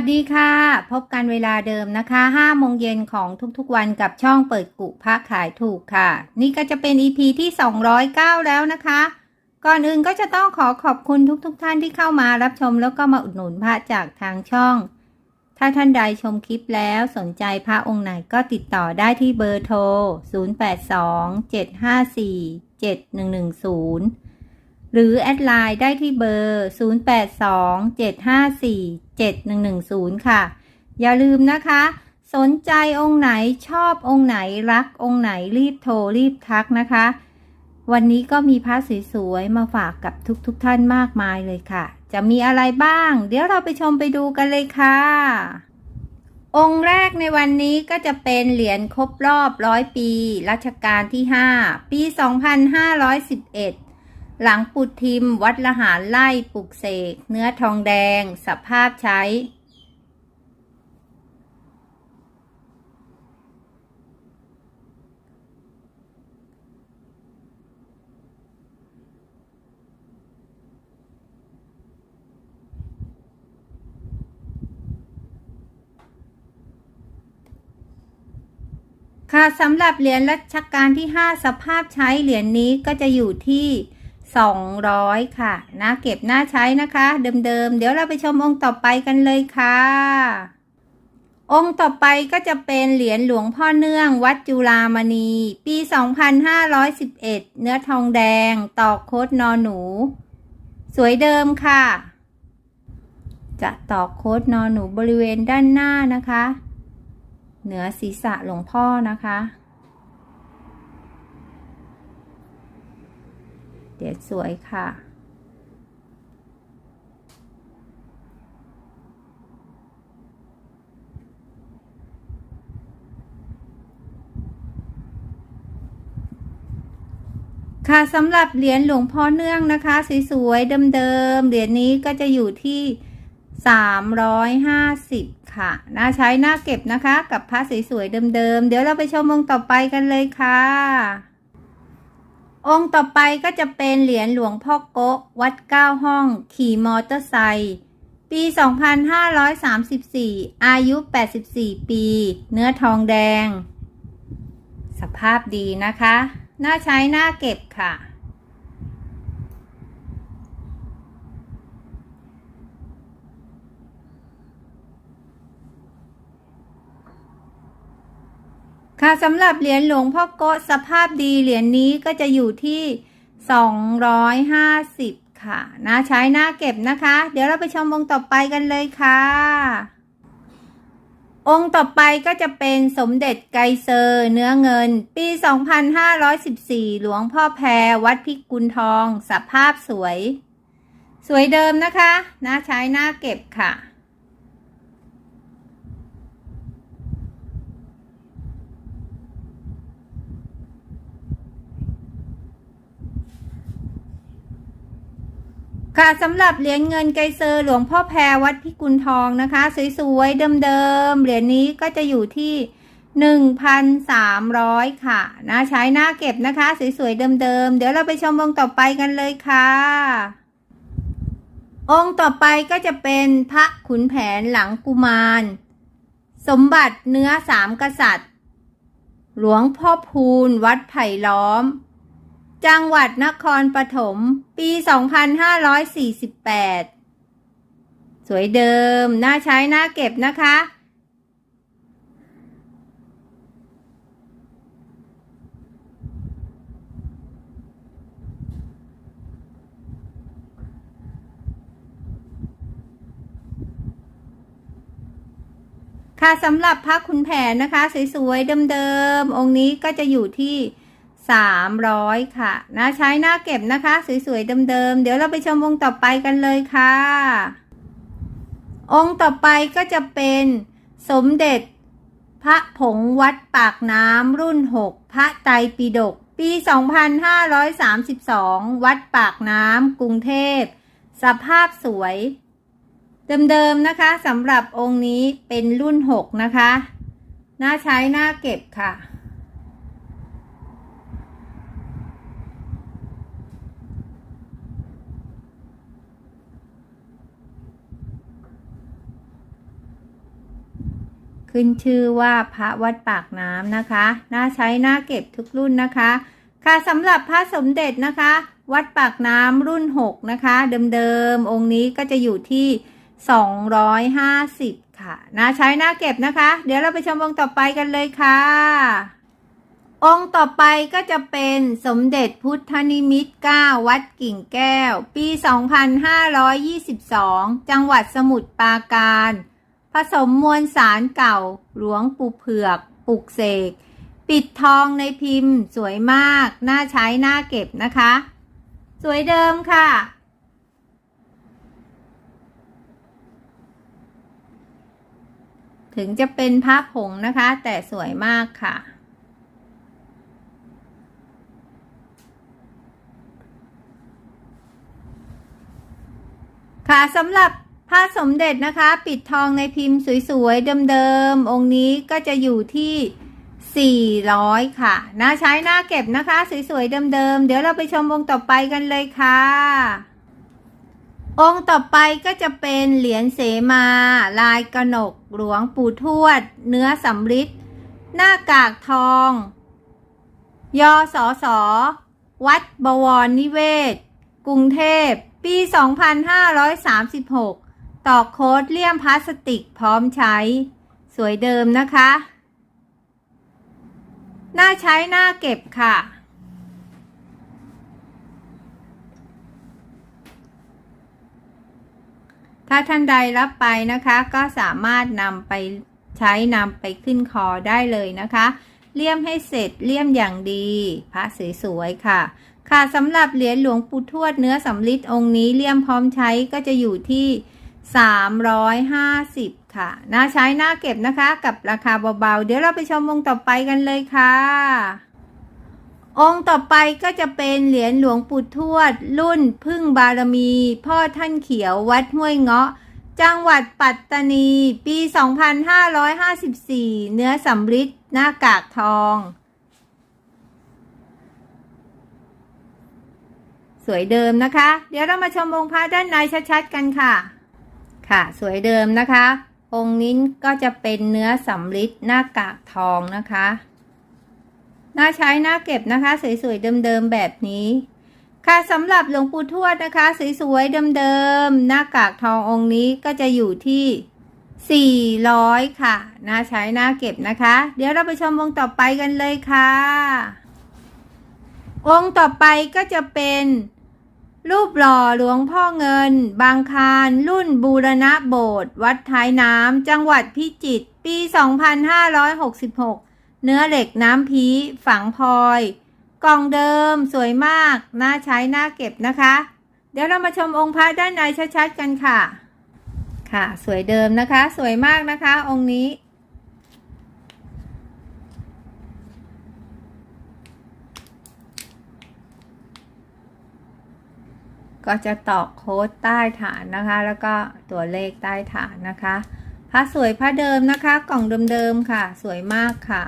วัสดีค่ะ พบกันเวลาเดิมนะคะ5โมงเย็นของทุกๆวันกับช่องเปิดกุพระขายถูกค่ะ นี่ก็จะเป็น EP ที่ 209 แล้วนะคะ ก่อนอื่นก็จะต้องขอขอบคุณทุกๆทท่านที่เข้ามารับชมแล้วก็มาอุดหนุนพระจากทางช่อง ถ้าท่านใดชมคลิปแล้วสนใจพระองค์ไหนก็ติดต่อได้ที่เบอร์โทร 0827547110 หรือแอดไลน์ได้ที่เบอร์ 0827547110 ค่ะ อย่าลืมนะคะ สนใจองค์ไหนชอบองค์ไหนรักองค์ไหนรีบโทรรีบทักนะคะ วันนี้ก็มีพระสวยๆมาฝากกับทุกๆทท่านมากมายเลยค่ะ จะมีอะไรบ้าง เดี๋ยวเราไปชมไปดูกันเลยค่ะ องค์แรกในวันนี้ก็จะเป็นเหรียญครบรอบร้อยปี รัชกาลที่ 5 ปี 2511 หลังปุดทิมวัดละหารไล่ปลุกเสก เนื้อทองแดง สภาพใช้ ค่ะสำหรับเหรียญรัชกาลที่ 5 สภาพใช้เหรียญนนี้ก็จะอยู่ที่ 200 ค่ะน่าเก็บน่าใช้นะคะ เดิมๆ เดี๋ยวเราไปชมองค์ต่อไปกันเลยค่ะ องค์ต่อไปก็จะเป็นเหรียญหลวงพ่อเนื่องวัดจุฬามณี ปี 2511 เนื้อทองแดง ตอกโคดนอหนู สวยเดิมค่ะ จะตอกโคดนอหนูบริเวณด้านหน้านะคะ เหนือศีรษะหลวงพ่อนะคะ เดี๋ยวสวยค่ะ ค่ะสำหรับเหรียญหลวงพ่อเนื่องนะคะ สวยๆเดิมๆเหรียญนี้ก็จะอยู่ที่ 350 ค่ะ น่าใช้น่าเก็บนะคะ กับพระสวยๆเดิมๆเดี๋ยวเราไปชมองต่อไปกันเลยค่ะ องค์ต่อไปก็จะเป็นเหรียญหลวงพ่อโกะวัดเก้าห้อง ขี่มอเตอร์ไซค์ปี 2534 อายุ 84 ปี เนื้อทองแดง สภาพดีนะคะ น่าใช้น่าเก็บค่ะ ค่ะสำหรับเหรียญหลวงพ่อโกะสภาพดีเหรียญนนี้ก็จะอยู่ที่ 250 ค่ะน่าใช้หน่าเก็บนะคะ เดี๋ยวเราไปชมองต่อไปกันเลยค่ะ องค์ต่อไปก็จะเป็นสมเด็จไกเซอร์ เนื้อเงิน ปี 2514 หลวงพ่อแพรวัดพิกุลทอง สภาพสวย สวยเดิมนะคะน่าใช้หน่าเก็บค่ะ ค่ะสำหรับเหรียญเงินไกเซอร์หลวงพ่อแพรวัดพิกุลทองนะคะ สวยๆเดิมๆเหรียญนี้ก็จะอยู่ที่หนึ่งพันสามร้อยค่ะน่าใช้หน่าเก็บนะคะ สวยๆเดิมๆเดี๋ยวเราไปชมองต่อไปกันเลยค่ะ องค์ต่อไปก็จะเป็นพระขุนแผนหลังกุมาร สมบัติเนื้อสามกษัตริย์ หลวงพ่อพูนวัดไผ่ล้อม จังหวัดนครปฐม ปี 2548 สวยเดิม น่าใช้ น่าเก็บนะคะ ค่ะสำหรับพระขุนแผนนะคะ สวยๆ เดิมๆ องค์นี้ก็จะอยู่ที่ 300 ค่ะน่าใช้หน่าเก็บนะคะ สวยๆเดิมๆเดี๋ยวเราไปชมองค์ต่อไปกันเลยค่ะ องค์ต่อไปก็จะเป็นสมเด็จ พระผงวัดปากน้ำรุ่น 6 พระไตรปิฎกปี 2532 วัดปากน้ำกรุงเทพ สภาพสวย เดิมๆนะคะสำหรับองค์นี้เป็นรุ่น 6 นะคะน่าใช้หน่าเก็บค่ะ ขึ้นชื่อว่าพระวัดปากน้ำนะคะ น่าใช้น่าเก็บทุกรุ่นนะคะ ค่ะสำหรับพระสมเด็จนะคะ วัดปากน้ำรุ่น 6 นะคะ เดิมๆ องค์นี้ก็จะอยู่ที่ 250 ค่ะ น่าใช้น่าเก็บนะคะ เดี๋ยวเราไปชมองค์ต่อไปกันเลยค่ะ องค์ต่อไปก็จะเป็นสมเด็จพุทธนิมิตร9วัดกิ่งแก้ว ปี 2522 จังหวัดสมุทรปราการ ผสมมวลสารเก่า หลวงปู่เผือกปลุกเสก ปิดทองในพิมพ์สวยมาก น่าใช้ น่าเก็บนะคะ สวยเดิมค่ะ ถึงจะเป็นพระผงนะคะ แต่สวยมากค่ะค่ะสำหรับ พระสมเด็จนะคะ ปิดทองในพิมพ์สวยๆเดิมๆองค์นี้ก็จะอยู่ที่ 400 ค่ะน่าใช้น่าเก็บนะคะ สวยๆเดิมๆเดี๋ยวเราไปชมองค์ต่อไปกันเลยค่ะ องค์ต่อไปก็จะเป็นเหรียญเสมา ลายกระหนกหลวงปู่ทวด เนื้อสำริดหน้ากากทองยอสอสอวัดบวรนิเวศ กรุงเทพปี 2536 ต่อโค้ดเลี่ยมพลาสติกพร้อมใช้ สวยเดิมนะคะน่าใช้น่าเก็บค่ะ ถ้าท่านใดรับไปนะคะ ก็สามารถนำไปใช้นำไปขึ้นคอได้เลยนะคะ เลี่ยมให้เสร็จเลี่ยมอย่างดีพระสวยๆค่ะค่ะสำหรับเหรียญหลวงปู่ทวดเนื้อสำริดองค์นี้เลี่ยมพร้อมใช้ก็จะอยู่ที่ 350 ค่ะ น่าใช้น่าเก็บนะคะ กับราคาเบาๆ เดี๋ยวเราไปชมองต่อไปกันเลยค่ะ องค์ต่อไปก็จะเป็นเหรียญหลวงปู่ทวด รุ่นพึ่งบารมี พ่อท่านเขียววัดห้วยเงาะ จังหวัดปัตตานี ปี 2554 เนื้อสำริดหน้ากากทอง สวยเดิมนะคะ เดี๋ยวเรามาชมองค์พระด้านในชัดๆกันค่ะ ค่ะ สวยเดิมนะคะ องค์นี้ก็จะเป็นเนื้อสำริดหน้ากากทองนะคะ น่าใช้น่าเก็บนะคะ สวยๆเดิมๆแบบนี้ ค่ะสำหรับหลวงปู่ทวดนะคะ สวยๆเดิมๆหน้ากากทององค์นี้ก็จะอยู่ที่400 ค่ะ น่าใช้น่าเก็บนะคะ เดี๋ยวเราไปชมองต่อไปกันเลยค่ะ องค์ต่อไปก็จะเป็น รูปหล่อหลวงพ่อเงิน บางคารรุ่นบูรณะโบสถ์วัดท้ายน้ำ จังหวัดพิจิตรปี 2566 เนื้อเหล็กน้ำพีฝังพลอย กล่องเดิมสวยมาก น่าใช้ น่าเก็บนะคะ เดี๋ยวเรามาชมองค์พระด้านในชัดๆกันค่ะ ค่ะ สวยเดิมนะคะ สวยมากนะคะ องค์นี้ ก็จะตอกโค้ดใต้ฐานนะคะ แล้วก็ตัวเลขใต้ฐานนะคะผ้าสวยผ้าเดิมนะคะ กล่องเดิมๆค่ะ สวยมากค่ะ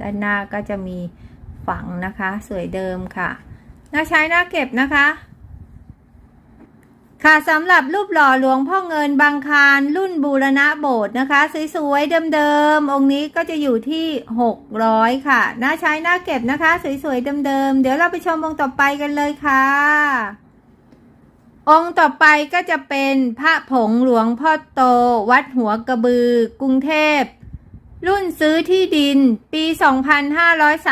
ด้านหน้าก็จะมีฝังนะคะ สวยเดิมค่ะน่าใช้น่าเก็บนะคะ ค่ะสำหรับรูปหล่อหลวงพ่อเงินบางคารรุ่นบูรณะโบสถ์นะคะ สวยๆเดิมๆองค์นี้ก็จะอยู่ที่ 600 ค่ะน่าใช้น่าเก็บนะคะ สวยๆเดิมๆเดี๋ยวเราไปชมองค์ต่อไปกันเลยค่ะ องค์ต่อไปก็จะเป็นพระผงหลวงพ่อโต วัดหัวกระบือ กรุงเทพ รุ่นซื้อที่ดิน ปี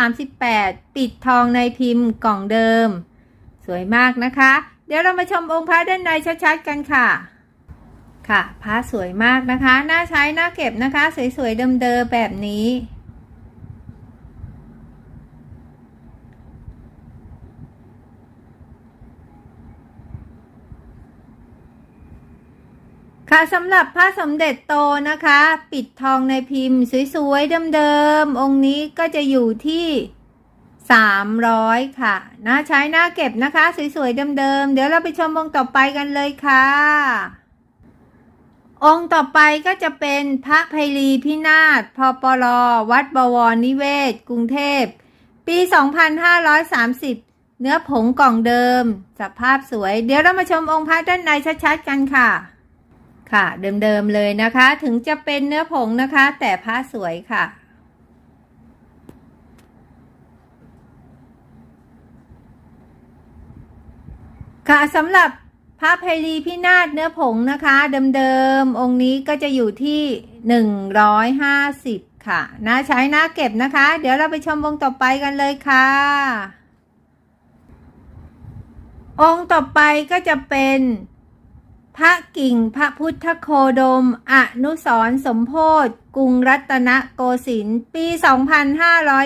2538 ปิดทองในพิมพ์กล่องเดิม สวยมากนะคะ เดี๋ยวเรามาชมองค์พระด้านในชัดๆกันค่ะ ค่ะพระสวยมากนะคะน่าใช้น่าเก็บนะคะ สวยๆเดิมๆแบบนี้ค่ะสำหรับพระสมเด็จโตนะคะ ปิดทองในพิมพ์ สวย ๆ เดิม ๆ องค์นี้ก็จะอยู่ที่ 300 ค่ะน่าใช้หน่าเก็บนะคะ สวย ๆ เดิม ๆ เดี๋ยวเราไปชมองค์ต่อไปกันเลยค่ะ องค์ต่อไปก็จะเป็นพระไพรีพินาศพปลวัดบวรนิเวศ กรุงเทพ ปี 2530 เนื้อผงกล่องเดิม สภาพสวย เดี๋ยวเรามาชมองค์พระด้านในชัด ๆ กันค่ะ ค่ะ เดิม ๆ เลยนะคะ ถึงจะเป็นเนื้อผงนะคะ แต่ผ้าสวยค่ะ ค่ะสำหรับพระเพลีพินาศเนื้อผงนะคะ เดิมๆ องค์นี้ก็จะอยู่ที่หนึ่งร้อยห้าสิบค่ะน่าใช้น่าเก็บนะคะ เดี๋ยวเราไปชมองค์ต่อไปกันเลยค่ะ องค์ต่อไปก็จะเป็นพระกิ่งพระพุทธโคดม อนุสรสมโพธกรุงรัตนโกสินทร์ปี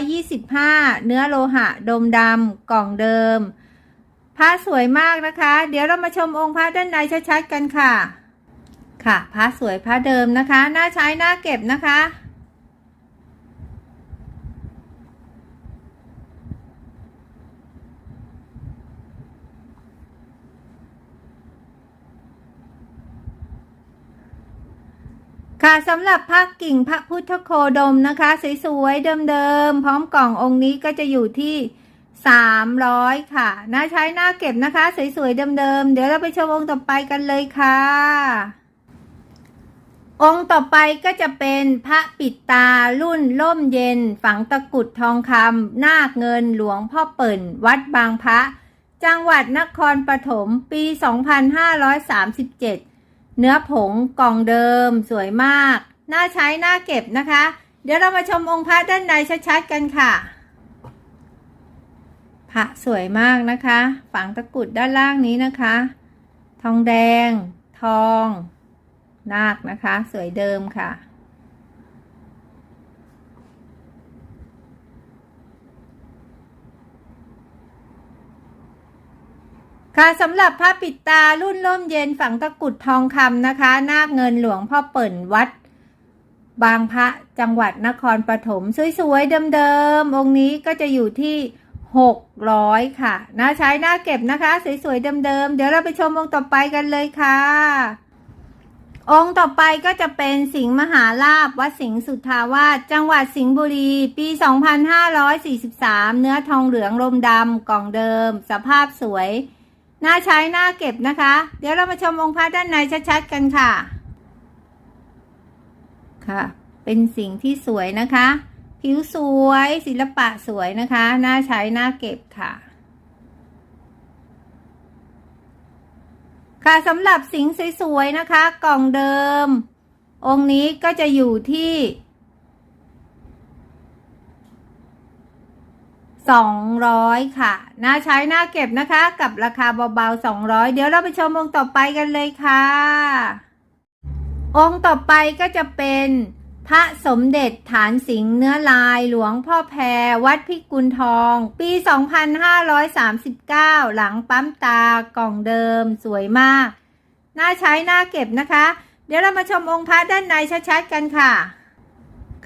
2525 เนื้อโลหะดมดำกล่องเดิม พระสวยมากนะคะ เดี๋ยวเรามาชมองค์พระด้านในชัดๆกันค่ะ ค่ะพระสวยพระเดิมนะคะ น่าใช้น่าเก็บนะคะ ค่ะสำหรับพระกิ่งพระพุทธโคดมนะคะ สวยๆเดิมๆพร้อมกล่ององค์นี้ก็จะอยู่ที่ 300 ค่ะ น่าใช้น่าเก็บนะคะ สวย ๆ เดิม ๆ เดี๋ยวเราไปชมองค์ต่อไปกันเลยค่ะ องค์ต่อไปก็จะเป็นพระปิดตารุ่นล่มเย็น ฝังตะกุดทองคำนาคเงินหลวงพ่อเปิ่น วัดบางพระ จังหวัดนครปฐมปี 2537 เนื้อผงกล่องเดิม สวยมาก น่าใช้น่าเก็บนะคะ เดี๋ยวเรามาชมองค์พระด้านในชัดๆกันค่ะ พระสวยมากนะคะ ฝังตะกุดด้านล่างนี้นะคะ ทองแดง ทอง นาคนะคะ สวยเดิมค่ะ ค่ะสำหรับผ้าปิดตารุ่นล่มเย็นฝังตะกุดทองคำนะคะ นาคเงินหลวงพ่อเปิ่นวัดบางพระจังหวัดนครปฐมสวยๆเดิมๆองค์นี้ก็จะอยู่ที่ 600 ค่ะน่าใช้น่าเก็บนะคะ สวยๆเดิมๆเดี๋ยวเราไปชมองค์ต่อไปกันเลยค่ะ องค์ต่อไปก็จะเป็นสิงห์มหาลาภวัดสิงห์สุทธาวาสจังหวัดสิงห์บุรี ปี 2543 เนื้อทองเหลืองลมดำกล่องเดิม สภาพสวยน่าใช้น่าเก็บนะคะ เดี๋ยวเรามาชมองค์พระด้านในชัดๆกันค่ะ ค่ะ เป็นสิ่งที่สวยนะคะ ผิวสวยศิลปะสวยนะคะน่าใช้น่าเก็บค่ะ ค่ะสำหรับสิงห์สวยๆนะคะ กล่องเดิม องค์นี้ก็จะอยู่ที่200ค่ะ น่าใช้น่าเก็บนะคะ กับราคาเบาๆ200เดี๋ยวเราไปชมองค์ต่อไปกันเลยค่ะ องค์ต่อไปก็จะเป็น พระสมเด็จฐานสิงห์เนื้อลายหลวงพ่อแพรวัดพิกุลทอง ปี 2539 หลังปั๊มตากล่องเดิมสวยมาก น่าใช้น่าเก็บนะคะ เดี๋ยวเรามาชมองค์พระด้านในชัดๆกันค่ะ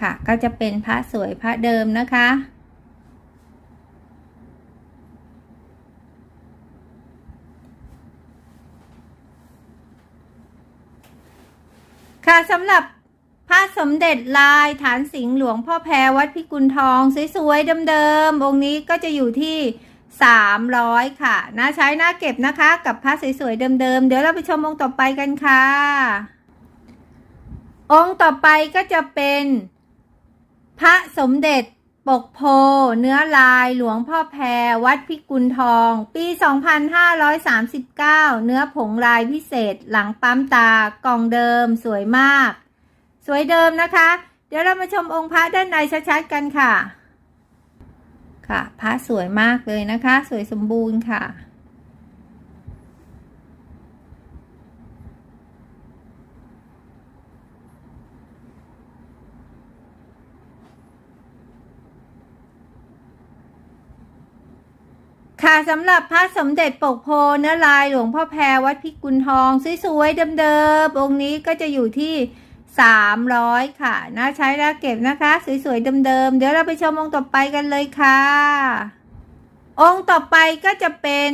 ค่ะ ก็จะเป็นพระสวยพระเดิมนะคะ ค่ะสำหรับ พระสมเด็จลายฐานสิงห์หลวงพ่อแพรวัดพิกุลทอง สวยๆเดิมๆองค์นี้ก็จะอยู่ที่300 ค่ะน่าใช้น่าเก็บนะคะ กับพระสวยๆเดิมๆเดี๋ยวเราไปชมองค์ต่อไปกันค่ะ องค์ต่อไปก็จะเป็น พระสมเด็จปกโพ เนื้อลายหลวงพ่อแพรวัดพิกุลทอง ปี 2539 เนื้อผงลายพิเศษ หลังปั๊มตากล่องเดิมสวยมาก สวยเดิมนะคะ เดี๋ยวเรามาชมองค์พระด้านในชัดๆกันค่ะ ค่ะพระสวยมากเลยนะคะ สวยสมบูรณ์ค่ะค่ะสำหรับพระสมเด็จปกโพเนื้อลายหลวงพ่อแพรวัดพิกุลทอง สวยๆเดิมๆองค์นี้ก็จะอยู่ที่ 300 ค่ะ น่าใช้น่าเก็บนะคะ สวยๆเดิมๆ เดี๋ยวเราไปชมองค์ต่อไปกันเลยค่ะ องค์ต่อไปก็จะเป็น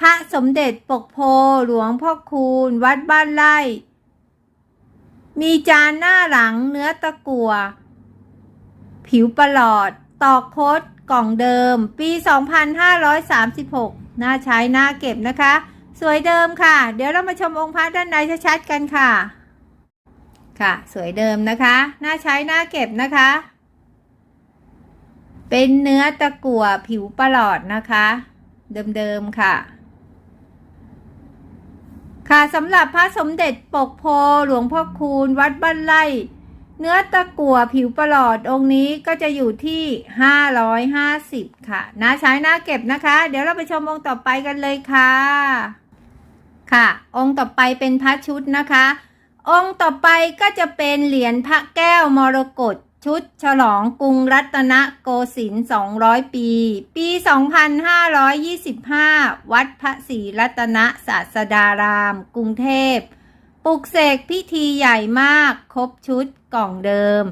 พระสมเด็จปกโพหลวงพ่อคูณ วัดบ้านไร่ มีจานหน้าหลังเนื้อตะกัวผิวประหลอด ตอกโคดกล่องเดิม ปี 2536 น่าใช้น่าเก็บนะคะ สวยเดิมค่ะ เดี๋ยวเรามาชมองค์พระด้านในชัดๆกันค่ะ ค่ะ สวยเดิมนะคะน่าใช้น่าเก็บนะคะ เป็นเนื้อตะกั่วผิวประหลอดนะคะ เดิมๆค่ะ ค่ะสำหรับพระสมเด็จปกโพหลวงพ่อคูณวัดบ้านไร่เนื้อตะกั่วผิวประหลอดองค์นี้ก็จะอยู่ที่ 550 ค่ะน่าใช้น่าเก็บนะคะ เดี๋ยวเราไปชมองค์ต่อไปกันเลยค่ะ ค่ะ องค์ต่อไปเป็นพระชุดนะคะ องค์ต่อไปก็จะเป็นเหรียญพระแก้วมรกตชุดฉลองกรุงรัตนโกสินทร์200 ปี ปี 2525 วัดพระศรีรัตนศาสดาราม กรุงเทพ ปลุกเสกพิธีใหญ่มาก ครบชุดกล่องเดิม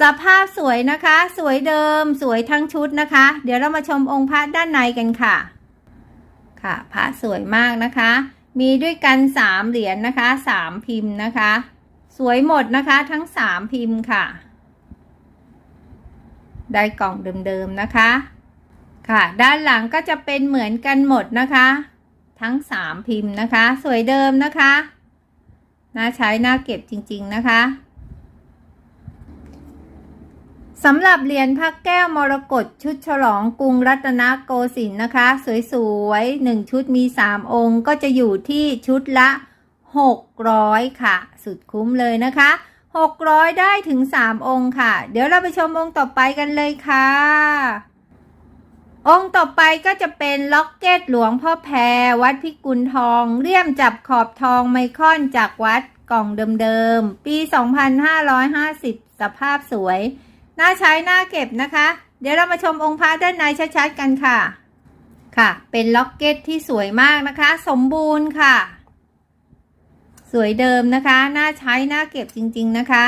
สภาพสวยนะคะ สวยเดิม สวยทั้งชุดนะคะ เดี๋ยวเรามาชมองค์พระด้านในกันค่ะ ค่ะ พระสวยมากนะคะ มีด้วยกันสามเหรียญนะคะสามพิมพ์นะคะ สวยหมดนะคะทั้งสามพิมพ์ค่ะ ได้กล่องเดิมๆนะคะ ค่ะ ด้านหลังก็จะเป็นเหมือนกันหมดนะคะ ทั้งสามพิมพ์นะคะ สวยเดิมนะคะ น่าใช้น่าเก็บจริงๆนะคะ สำหรับเหรียญพระแก้วมรกตชุดฉลองกรุงรัตนโกสินทร์นะคะ สวยๆหนึ่งชุดมี 3 องค์ ก็จะอยู่ที่ชุดละ 600 ค่ะ สุดคุ้มเลยนะคะ 600 ได้ถึง 3 องค์ค่ะ เดี๋ยวเราไปชมองค์ต่อไปกันเลยค่ะ องค์ต่อไปก็จะเป็นล็อกเก็ตหลวงพ่อแพรวัดพิกุลทองเลี่ยมจับขอบทองไมคอนจากวัดกล่องเดิมๆปี 2550 สภาพสวย น่าใช้น่าเก็บนะคะ เดี๋ยวเรามาชมองค์พระด้านในชัดๆกันค่ะ ค่ะ เป็นล็อกเก็ตที่สวยมากนะคะ สมบูรณ์ค่ะ สวยเดิมนะคะ น่าใช้น่าเก็บจริง ๆนะคะ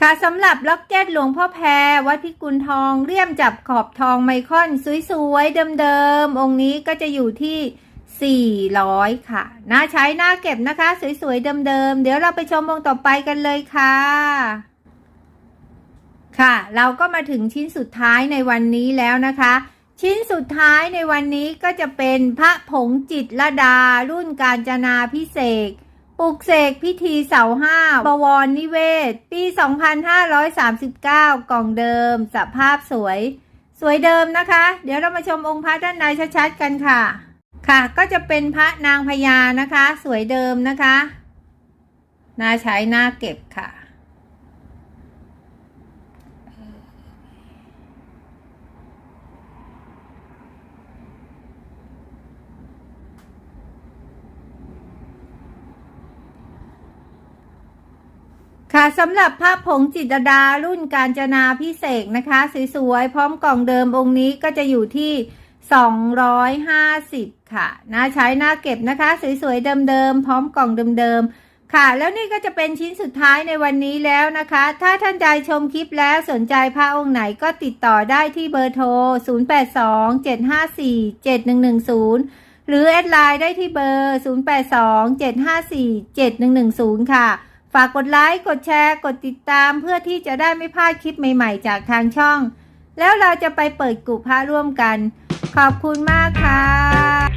ค่ะสำหรับล็อกเก็ตหลวงพ่อแพรวัดพิกุลทองเลี่ยมจับขอบทองไมคอน สวยๆเดิมๆองค์นี้ก็จะอยู่ที่ 400 ค่ะ น่าใช้น่าเก็บนะคะ สวยๆ เดิมๆ เดี๋ยวเราไปชมองต่อไปกันเลยค่ะ ค่ะ เราก็มาถึงชิ้นสุดท้ายในวันนี้แล้วนะคะ ชิ้นสุดท้ายในวันนี้ก็จะเป็นพระผงจิตรลดา รุ่นการจนาพิเศษปลุกเสกพิธีเสาห้าบวรนิเวศ ปี 2539 กล่องเดิม สภาพสวย สวยเดิมนะคะ เดี๋ยวเรามาชมองค์พระด้านในชัดๆกันค่ะ ค่ะก็จะเป็นพระนางพญานะคะ สวยเดิมนะคะน่าใช้น่าเก็บค่ะ ค่ะสำหรับภาพผงจิตรดารุ่นการจนาพิเศษกนะคะ สวยๆ พร้อมกล่องเดิมองค์นี้ก็จะอยู่ที่ 250 ค่ะน่าใช้น่าเก็บนะคะ สวยๆ เดิมๆ พร้อมกล่องเดิมๆ ค่ะ แล้วนี่ก็จะเป็นชิ้นสุดท้ายในวันนี้แล้วนะคะ ถ้าท่านใดชมคลิปแล้วสนใจพระองค์ไหนก็ติดต่อได้ที่เบอร์โทร 0827547110 หรือแอดไลน์ได้ที่เบอร์ 0827547110 ค่ะ ฝากกดไลค์ กดแชร์ กดติดตามเพื่อที่จะได้ไม่พลาดคลิปใหม่ๆ จากทางช่อง แล้วเราจะไปเปิดกลุ่มพระร่วมกัน ขอบคุณมากค่ะ